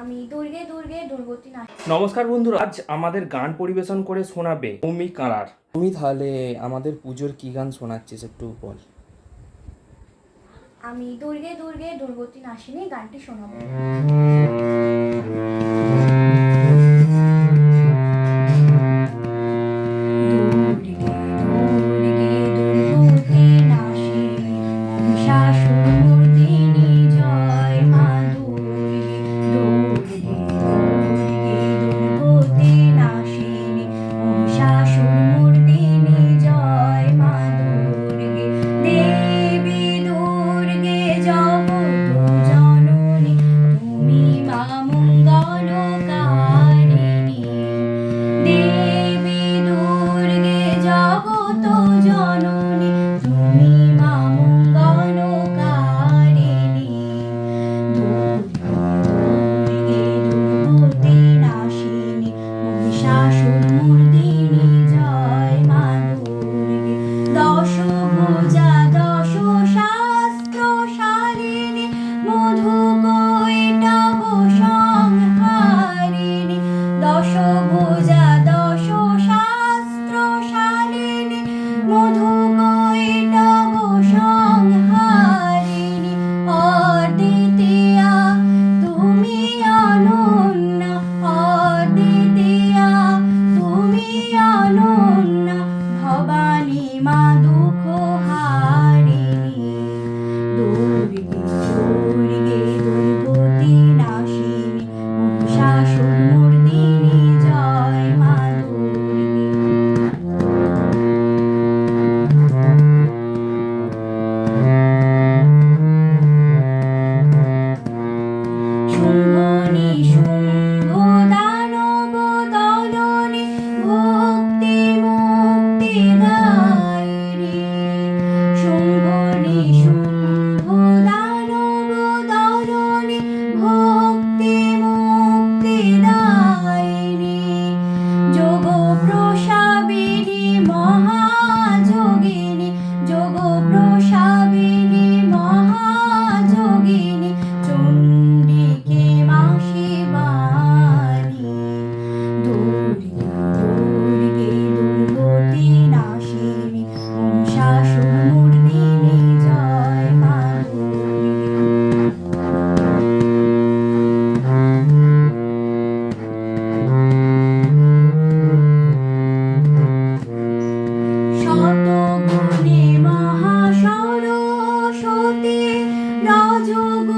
আমি দুর্গে দুর্গে দুর্গতি নমস্কার বন্ধুরা আজ আমাদের গান পরিবেশন করে শোনাবে অমি কারার। তুমি তাহলে আমাদের পুজোর কি গান শোনাচ্ছিস একটু বল। আমি দুর্গে দুর্গে দুর্গতি নাশিনী গানটি শোনাবো। no রজগো